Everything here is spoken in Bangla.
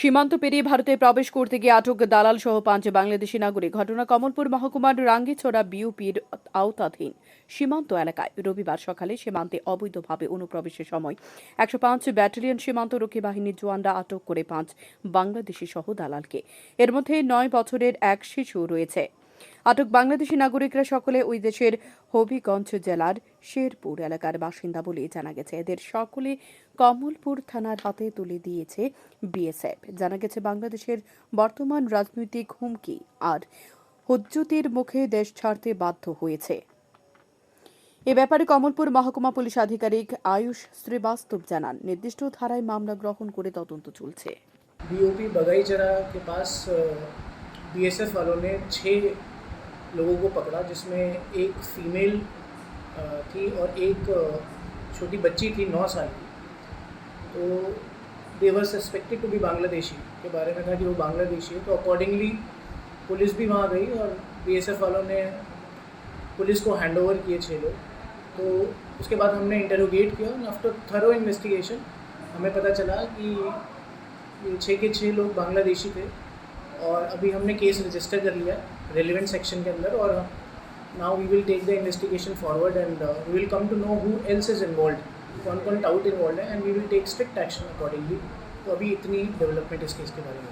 সীমান্ত পেরিয়ে ভারতে প্রবেশ করতে গিয়ে আটক দালাল সহ পাঁচ বাংলাদেশি নাগরিক। ঘটনা কমলপুর মহকুমার রাঙ্গিছড়া বিউপির আওতাধীন সীমান্ত এলাকায়। রবিবার সকালে সীমান্তে অবৈধভাবে অনুপ্রবেশের সময় একশো পাঁচ ব্যাটালিয়ন সীমান্ত রক্ষী বাহিনীর জোয়ানরা আটক করে পাঁচ বাংলাদেশি সহ দালালকে। এর মধ্যে নয় বছরের এক শিশু রয়েছে। আটক বাংলাদেশি নাগরিকরা সকলে ওই দেশের হবিগঞ্জ জেলার শেরপুর এলাকার বাসিন্দা বলে জানা গেছে। এদের সকলে কমলপুর থানার হাতে তুলে দিয়েছে বিএসএফ। জানা গেছে, বাংলাদেশের বর্তমান রাজনৈতিক হুমকি আর হজ্জতের মুখে দেশ ছাড়তে বাধ্য হয়েছে। এ ব্যাপারে কমলপুর মহকুমা পুলিশ আধিকারিক আয়ুষ শ্রীবাস্তব জানান, নির্দিষ্ট ধারায় মামলা গ্রহণ করে তদন্ত চলছে। বিওপি বগাইচরা কে পাস बीएसएफ वालों ने छः लोगों को पकड़ा, जिसमें एक फीमेल थी और एक छोटी बच्ची थी, नौ साल की। तो they were suspected to be Bangladeshi के बारे में था कि वो बांग्लादेशी है। तो अकॉर्डिंगली पुलिस भी वहाँ गई और बीएसएफ वालों ने पुलिस को हैंड ओवर किए छः लोग। तो उसके बाद हमने इंटरोगेट किया और आफ्टर थरो इन्वेस्टिगेशन हमें पता चला कि छः के छः लोग बांग्लादेशी थे। और अभी हमने केस रजिस्टर कर लिया रेलिवेंट सेक्शन के अंदर और now we will take the investigation forward and we will come to know who else is involve कौन कौन टाउट इन्वॉल्व है and we will take strict action accordingly तो अभी इतनी डेवलपमेंट इस केस के बारे में।